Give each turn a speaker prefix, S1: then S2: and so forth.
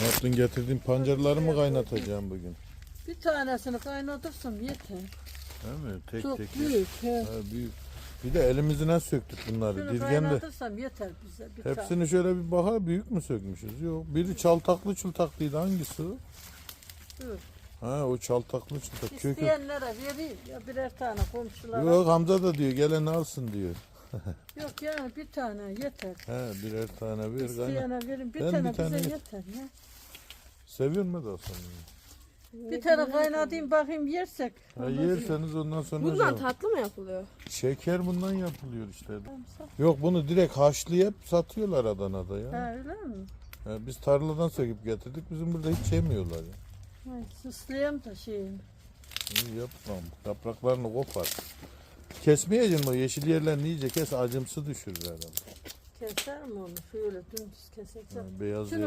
S1: Ne yaptın getirdin pancarları mı kaynatacağım bugün?
S2: Bir tanesini kaynatırsam yeter.
S1: Değil mi? Tek
S2: Çok
S1: tek.
S2: büyük. He.
S1: Ha, büyük. Bir de elimizine söktük bunları.
S2: Şunu
S1: Dirgen de.
S2: kaynatırsam yeter bize bir tane.
S1: Hepsini şöyle bir baha büyük mü sökmüşüz? Yok. Biri çaltaklı çıltaklıydı. Hangisi o?
S2: Dur.
S1: Ha o çaltaklı çıltak. Kökü.
S2: İsteyenlere vereyim ya birer tane komşulara.
S1: Yok Hamza da diyor gelen alsın diyor.
S2: Yok yani bir tane yeter.
S1: He birer tane. Kayna.
S2: İsteyene verin bir
S1: Ben
S2: tane
S1: bir tane
S2: bize
S1: yet-
S2: yeter. Ya.
S1: Seviyor mu da sen?
S2: Bir tane kaynatayım bakayım yersek.
S1: Ha, yerseniz ondan sonra
S3: Bundan
S1: şey-
S3: tatlı mı yapılıyor?
S1: şeker bundan yapılıyor işte. Yok bunu direkt haşlayıp satıyorlar Adana'da ya.
S2: Ha öyle mi?
S1: Ha, biz tarladan söküp getirdik. Bizim burada hiç yemiyorlar ya.
S2: Ay, Süsleyeyim de şeyim.
S1: İyi yapmam. Yapraklarını kopar. Kesmeyeceksin o yeşil yerlerini iyice kes acımsı düşürür herhalde.
S2: Keser mi onu? Şöyle dümdüz keseceğim.
S1: Ha, beyaz
S2: Şunu.